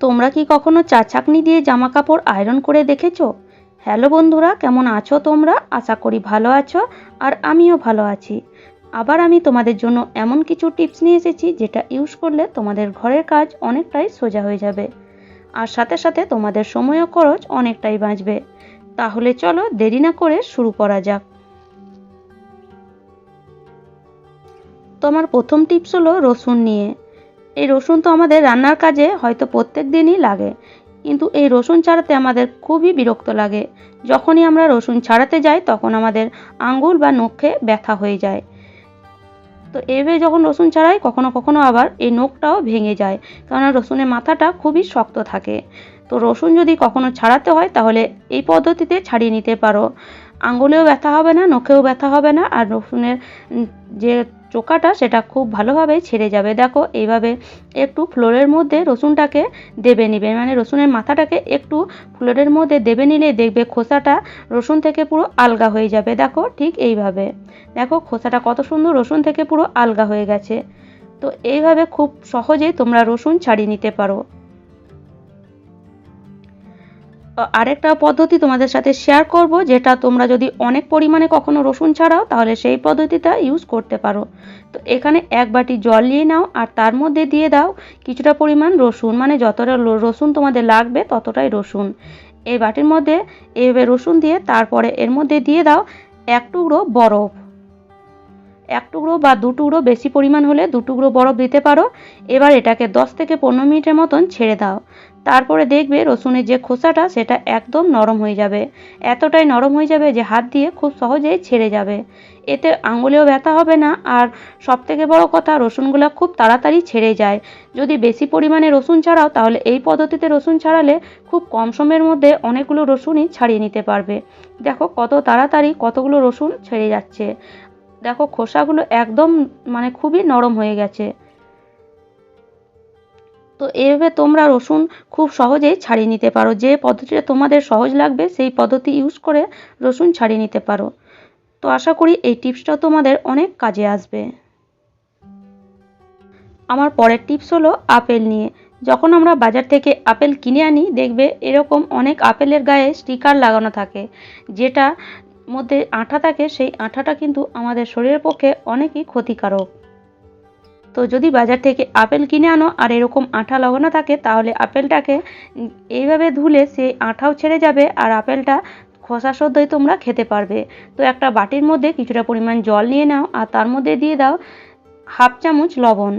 তোমরা কি কখনো চা ছাঁকনি দিয়ে জামা কাপড় আয়রন করে দেখেছ? হ্যালো বন্ধুরা, কেমন আছো তোমরা? আশা করি ভালো আছো আর আমিও ভালো আছি। আবার আমি তোমাদের জন্য এমন কিছু টিপস নিয়ে এসেছি যেটা ইউজ করলে তোমাদের ঘরের কাজ অনেকটাই সোজা হয়ে যাবে। আর সাথে সাথে তোমাদের সময় ও খরচ অনেকটাই বাঁচবে। তাহলে চলো দেরি না করে শুরু করা যাক। তোমার প্রথম টিপস হলো রসুন নিয়ে। এই রসুন তো আমাদের রান্নার কাজে হয়তো প্রত্যেক দিনই লাগে। কিন্তু এই রসুন ছাড়াতে আমাদের খুবই বিরক্ত লাগে। যখনই আমরা রসুন ছাড়াতে যাই, তখন আমাদের আঙ্গুল বা নখে ব্যথা হয়ে যায়। তো এভাবে যখন রসুন ছাড়াই, কখনো কখনো আবার এই নখটাও ভেঙে যায়। কারণ রসুনের মাথাটা খুবই শক্ত থাকে। তো রসুন যদি কখনো ছাড়াতে হয়, তাহলে এই পদ্ধতিতে ছাড়িয়ে নিতে পারো। আঙ্গুলেও ব্যথা হবে না, নখেও ব্যথা হবে না, আর রসুনের যে চোকাটা, সেটা খুব ভালোভাবে ছেড়ে যাবে। দেখো, এইভাবে একটু ফ্লোরের মধ্যে রসুনটাকে দেবে নিবে। মানে রসুনের মাথাটাকে একটু ফ্লোরের মধ্যে দেবে নিলে দেখবে খোসাটা রসুন থেকে পুরো আলগা হয়ে যাবে। দেখো, ঠিক এইভাবে। দেখো, খোসাটা কত সুন্দর রসুন থেকে পুরো আলগা হয়ে গেছে। তো এইভাবে খুব সহজেই তোমরা রসুন ছাড়িয়ে নিতে পারো। আরেকটা পদ্ধতি তোমাদের সাথে শেয়ার করব, যেটা তোমরা যদি অনেক পরিমাণে কখনো রসুন ছাড়াও, তাহলে সেই পদ্ধতিটা ইউজ করতে পারো। তো এখানে এক বাটি জল নিয়ে নাও, আর তার মধ্যে দিয়ে দাও কিছুটা পরিমাণ রসুন। মানে যতটা রসুন তোমাদের লাগবে, ততটাই রসুন। এই বাটির মধ্যে এইভাবে রসুন দিয়ে, তারপরে এর মধ্যে দিয়ে দাও এক টুকরো বরফ। এক টুকরো বা দু টুকরো বেশি পরিমাণ হলে দু টুকরো বরফ দিতে পারো। এবার এটাকে দশ থেকে পনেরো মিনিটের মতন ছেড়ে দাও। তারপরে দেখবে রসুনের যে খোসাটা, সেটা একদম নরম হয়ে যাবে। এতটাই নরম হয়ে যাবে যে হাত দিয়ে খুব সহজেই ছেড়ে যাবে। এতে আঙুলেও ব্যথা হবে না। আর সবথেকে বড় কথা, রসুনগুলো খুব তাড়াতাড়ি ছেড়ে যায়। যদি বেশি পরিমাণে রসুন ছাড়াও, তাহলে এই পদ্ধতিতে রসুন ছাড়ালে খুব কম সময়ের মধ্যে অনেকগুলো রসুনই ছাড়িয়ে নিতে পারবে। দেখো কত তাড়াতাড়ি কতগুলো রসুন ছেড়ে যাচ্ছে। দেখো, খোসাগুলো একদম মানে খুবই নরম হয়ে গেছে। তো এইভাবে তোমরা রসুন খুব সহজেই ছাড়িয়ে নিতে পারো। যে পদ্ধতিটা তোমাদের সহজ লাগবে, সেই পদ্ধতি ইউজ করে রসুন ছাড়িয়ে নিতে পারো। তো আশা করি এই টিপসটা তোমাদের অনেক কাজে আসবে। আমার পরের টিপস হলো আপেল নিয়ে। যখন আমরা বাজার থেকে আপেল কিনে আনি, দেখবে এরকম অনেক আপেলের গায়ে স্টিকার লাগানো থাকে, যেটা মধ্যে আঠা থাকে, সেই আঠাটা কিন্তু আমাদের শরীরের পক্ষে অনেকই ক্ষতিকারক। তো যদি বাজার থেকে আপেল কিনে আনো আর এরকম আঠা লাগানো থাকে, তাহলে আপেলটাকে এইভাবে ধুলে সেই আঠাও ছেড়ে যাবে আর আপেলটা খোসা সদ্যই তোমরা খেতে পারবে। তো একটা বাটির মধ্যে কিছুটা পরিমাণ জল নিয়ে নাও আর তার মধ্যে দিয়ে দাও হাফ চামচ লবণ।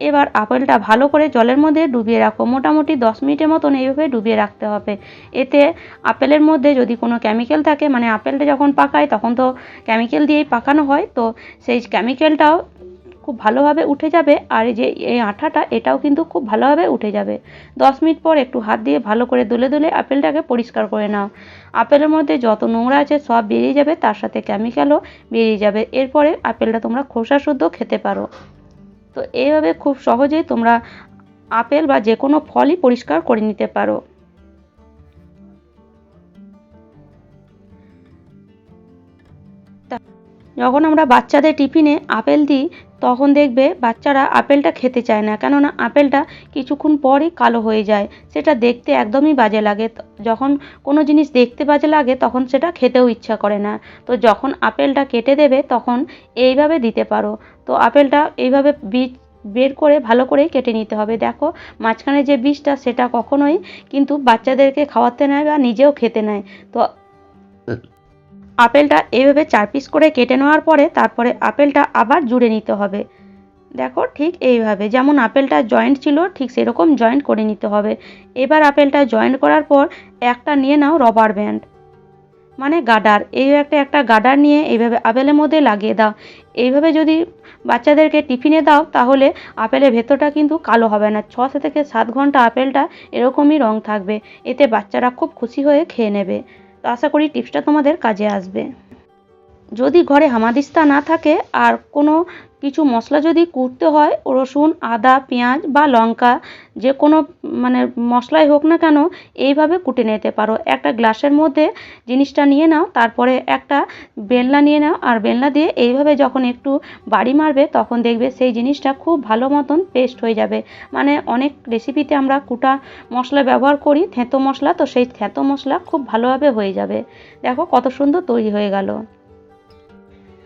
এবার আপেলটা ভালো করে জলের মধ্যে ডুবিয়ে রাখো। মোটামুটি দশ মিনিটের মতন এইভাবে ডুবিয়ে রাখতে হবে। এতে আপেলের মধ্যে যদি কোনো কেমিক্যাল থাকে মানে আপেলটা যখন পাকায়, তখন তো কেমিক্যাল দিয়েই পাকানো হয়। তো সেই কেমিক্যালটাও খুব ভালোভাবে উঠে যাবে। আর যে এই আঠাটা, এটাও কিন্তু খুব ভালোভাবে উঠে যাবে। দশ মিনিট পর একটু হাত দিয়ে ভালো করে দুলে দুলে আপেলটাকে পরিষ্কার করে নাও। আপেলের মধ্যে যত নোংরা আছে সব বেরিয়ে যাবে, তার সাথে কেমিক্যালও বেরিয়ে যাবে। এরপরে আপেলটা তোমরা খোসা শুদ্ধ খেতে পারো। তো এইভাবে খুব সহজেই তোমরা আপেল বা যে কোনো ফলই পরিষ্কার করে নিতে পারো। যখন আমরা বাচ্চাদের টিফিনে আপেল দিই তখন দেখবে বাচ্চারা আপেলটা খেতে চায় না। কেননা আপেলটা কিছুক্ষণ পরই কালো হয়ে যায়। সেটা দেখতে একদমই বাজে লাগে। যখন কোনো জিনিস দেখতে বাজে লাগে, তখন সেটা খেতেও ইচ্ছা করে না। তো যখন আপেলটা কেটে দেবে, তখন এইভাবে দিতে পারো। তো আপেলটা এইভাবে বীজ বের করে ভালো করেই কেটে নিতে হবে। দেখো, মাঝখানে যে বীজটা, সেটা কখনোই কিন্তু বাচ্চাদেরকে খাওয়াতে নেয় বা নিজেও খেতে নেয়। তো আপেলটা এইভাবে চার পিস করে কেটে নেওয়ার পরে তারপরে আপেলটা আবার জুড়ে নিতে হবে। দেখো ঠিক এইভাবে, যেমন আপেলটা জয়েন্ট ছিল, ঠিক সেরকম জয়েন্ট করে নিতে হবে। এবার আপেলটা জয়েন্ট করার পর একটা নিয়ে নাও রবার ব্যান্ড মানে গাডার। এই একটা একটা গার্ডার নিয়ে এইভাবে আপেলের মধ্যে লাগিয়ে দাও। এইভাবে যদি বাচ্চাদেরকে টিফিনে দাও, তাহলে আপেলের ভেতরটা কিন্তু কালো হবে না। ছ থেকে সাত ঘণ্টা আপেলটা এরকমই রং থাকবে। এতে বাচ্চারা খুব খুশি হয়ে খেয়ে নেবে। আশা করি টিপসটা তোমাদের কাজে আসবে। যদি ঘরে হামাদিস্তা না থাকে, আর কোনো কিছু মশলা যদি কুটতে হয়, রসুন, আদা, পেঁয়াজ বা লঙ্কা, যে কোনো মানে মশলাই হোক না কেন, এইভাবে কুটে নিতে পারো। একটা গ্লাসের মধ্যে জিনিসটা নিয়ে নাও, তারপরে একটা বেলনা নিয়ে নাও, আর বেলনা দিয়ে এইভাবে যখন একটু বাড়ি মারবে, তখন দেখবে সেই জিনিসটা খুব ভালো মতন পেস্ট হয়ে যাবে। মানে অনেক রেসিপিতে আমরা কুটা মশলা ব্যবহার করি, থেঁতো মশলা, তো সেই থেঁতো মশলা খুব ভালোভাবে হয়ে যাবে। দেখো কত সুন্দর তৈরি হয়ে গেল।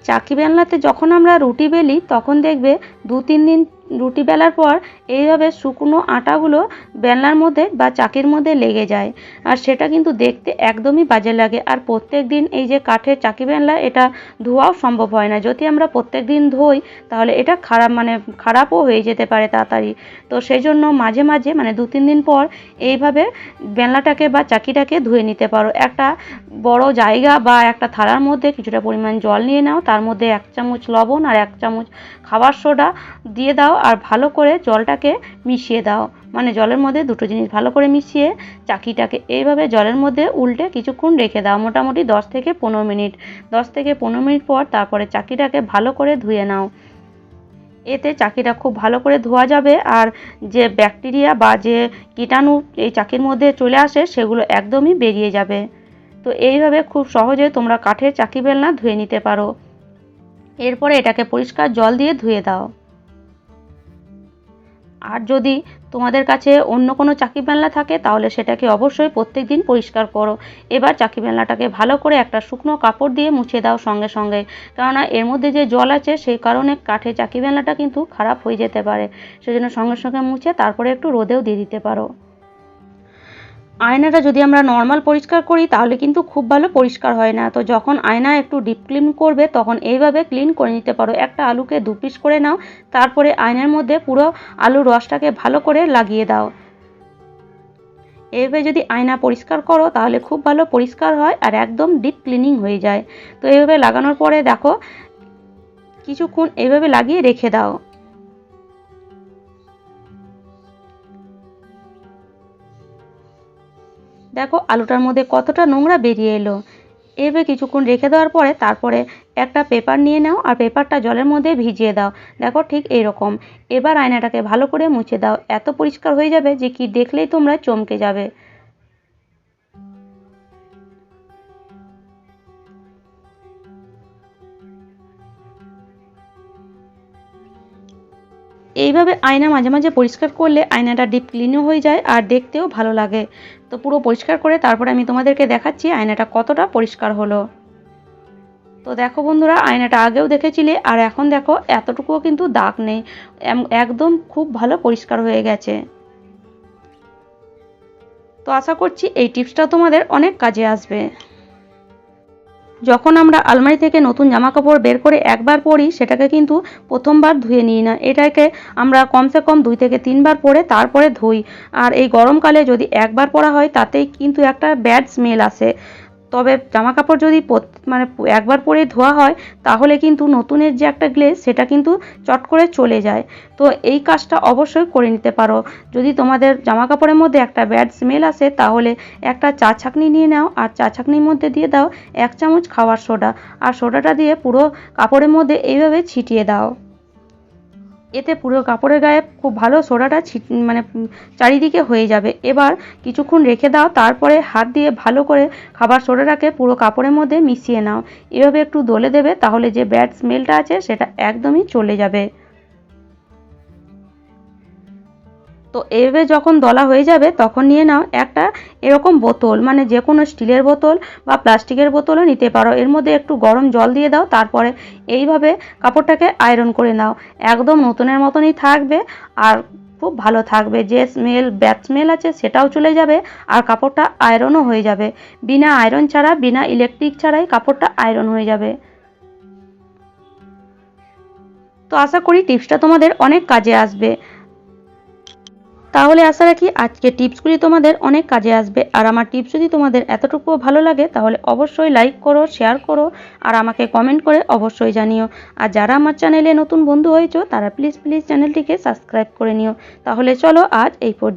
চাকি বেলনাতে যখন আমরা রুটি বেলি তখন দেখবে দু তিন দিন রুটি বেলার পর এইভাবে শুকনো আটাগুলো বেলনার মধ্যে বা চাকির মধ্যে লেগে যায়। আর সেটা কিন্তু দেখতে একদমই বাজে লাগে। আর প্রত্যেক দিন এই যে কাঠের চাকি বেলনা, এটা ধোয়াও সম্ভব হয় না। যদি আমরা প্রত্যেক দিন ধোই, তাহলে এটা খারাপ মানে খারাপও হয়ে যেতে পারে তাড়াতাড়ি। তো সেই জন্য মাঝে মাঝে মানে দু তিন দিন পর এইভাবে বেলনাটাকে বা চাকিটাকে ধুয়ে নিতে পারো। একটা বড় জায়গা বা একটা থালার মধ্যে কিছুটা পরিমাণ জল নিয়ে নাও। তার মধ্যে এক চামচ লবণ আর এক চামচ খাবার সোডা দিয়ে দাও। আর ভালো করে জলটাকে মিশিয়ে দাও। মানে জলের মধ্যে দুটো জিনিস ভালো করে মিশিয়ে চাকিটাকে এইভাবে জলের মধ্যে উল্টে কিছুক্ষণ রেখে দাও। মোটামুটি দশ থেকে পনেরো মিনিট। দশ থেকে পনেরো মিনিট পর তারপরে চাকিটাকে ভালো করে ধুয়ে নাও। এতে চাকিটা খুব ভালো করে ধোয়া যাবে আর যে ব্যাকটেরিয়া বা যে কীটাণু এই চাকির মধ্যে চলে আসে সেগুলো একদমই বেরিয়ে যাবে। তো এইভাবে খুব সহজে তোমরা কাঠের চাকি বেলনা ধুয়ে নিতে পারো। এরপরে এটাকে পরিষ্কার জল দিয়ে ধুয়ে দাও। আর যদি তোমাদের কাছে অন্য কোনো চাকি বেলনা থাকে, তাহলে সেটাকে অবশ্যই প্রত্যেক দিন পরিষ্কার করো। এবার চাকি বেলনাটাকে ভালো করে একটা শুকনো কাপড় দিয়ে মুছে দাও সঙ্গে সঙ্গে। কেননা এর মধ্যে যে জল আছে, সেই কারণে কাঠে চাকি বেলনাটা কিন্তু খারাপ হয়ে যেতে পারে। সেজন্য সঙ্গে সঙ্গে মুছে তারপরে একটু রোদেও দিয়ে দিতে পারো। আয়নাটা যদি আমরা নর্মাল পরিষ্কার করি, তাহলে কিন্তু খুব ভালো পরিষ্কার হয় না। তো যখন আয়না একটু ডিপ ক্লিন করবে, তখন এইভাবে ক্লিন করে নিতে পারো। একটা আলুকে দু পিস করে নাও, তারপরে আয়নার মধ্যে পুরো আলুর রসটাকে ভালো করে লাগিয়ে দাও। এইভাবে যদি আয়না পরিষ্কার করো, তাহলে খুব ভালো পরিষ্কার হয় আর একদম ডিপ ক্লিনিং হয়ে যায়। তো এইভাবে লাগানোর পরে দেখো, কিছুক্ষণ এইভাবে লাগিয়ে রেখে দাও। দেখো আলুটার মধ্যে কতটা নোংরা বেরিয়ে এলো। এভাবে কিছুক্ষণ রেখে দেওয়ার পরে তারপরে একটা পেপার নিয়ে নাও আর পেপারটা জলের মধ্যে ভিজিয়ে দাও। দেখো ঠিক এইরকম এবার আয়নাটাকে ভালো করে মুছে দাও। এত পরিষ্কার হয়ে যাবে যে কি দেখলেই তোমরা চমকে যাবে। এইভাবে আয়না মাঝে মাঝে পরিষ্কার করলে আয়নাটা ডিপ ক্লিনও হয়ে যায় আর দেখতেও ভালো লাগে। তো পুরো পরিষ্কার করে তারপরে আমি তোমাদেরকে দেখাচ্ছি আয়নাটা কতটা পরিষ্কার হলো। তো দেখো বন্ধুরা, আয়নাটা আগেও দেখেছিলে, আর এখন দেখো এতটুকুও কিন্তু দাগ নেই। একদম খুব ভালো পরিষ্কার হয়ে গেছে। তো আশা করছি এই টিপসটা তোমাদের অনেক কাজে আসবে। যখন আমরা আলমারি থেকে নতুন জামা কাপড় বের করে একবার পরি, সেটাকে কিন্তু প্রথমবার ধুয়ে নিই না। এটাকে আমরা কমসে কম দুই থেকে তিনবার পরে তারপরে ধুই। আর এই গরমকালে যদি একবার পরা হয়, তাতেই কিন্তু একটা ব্যাড স্মেল আসে। তবে জামা কাপড় যদি মানে একবার পরে ধোয়া হয়, তাহলে কিন্তু নতুনের যে একটা গ্লেজ সেটা কিন্তু চট করে চলে যায়। তো এই কাজটা অবশ্যই করে নিতে পারো। যদি তোমাদের জামা কাপড়ের মধ্যে একটা ব্যাড স্মেল আসে, তাহলে একটা চা ছাঁকনি নিয়ে নাও, আর চা ছাঁকনির মধ্যে দিয়ে দাও এক চামচ খাওয়ার সোডা, আর সোডাটা দিয়ে পুরো কাপড়ের মধ্যে এইভাবে ছিটিয়ে দাও। এতে পুরো কাপড়ের গায়ে খুব ভালো সোডাটা ছিট মানে চারিদিকে হয়ে যাবে। এবার কিছুক্ষণ রেখে দাও, তারপরে হাত দিয়ে ভালো করে খাবার সোডাটাকে পুরো কাপড়ের মধ্যে মিশিয়ে নাও। এভাবে একটু দলে দেবে, তাহলে যে ব্যাড স্মেলটা আছে, সেটা একদমই চলে যাবে। তো এভাবে যখন দলা হয়ে যাবে, তখন নিয়ে নাও একটা এরকম বোতল মানে যে কোনো স্টিলের বোতল বা প্লাস্টিকের বোতলও নিতে পারো। এর মধ্যে একটু গরম জল দিয়ে দাও, তারপরে এইভাবে কাপড়টাকে আয়রন করে নাও। একদম নতুনের মতনই থাকবে আর খুব ভালো থাকবে। যে স্মেল ব্যাড স্মেল আছে সেটাও চলে যাবে আর কাপড়টা আয়রনও হয়ে যাবে। বিনা আয়রন ছাড়া, বিনা ইলেকট্রিক ছাড়াই কাপড়টা আয়রন হয়ে যাবে। তো আশা করি টিপসটা তোমাদের অনেক কাজে আসবে। তাহলে আশা রাখি আজকে টিপসগুলি তোমাদের অনেক কাজে আসবে। আর আমার টিপস যদি তোমাদের এতটুকুও ভালো লাগে, তাহলে অবশ্যই লাইক করো শেয়ার করো, আর আমাকে কমেন্ট করে অবশ্যই জানিও। আর যারা আমার চ্যানেলে নতুন বন্ধু হয়েছো, তারা প্লিজ প্লিজ চ্যানেলটিকে সাবস্ক্রাইব করে নিও। তাহলে চলো আজ এই পর্যন্ত।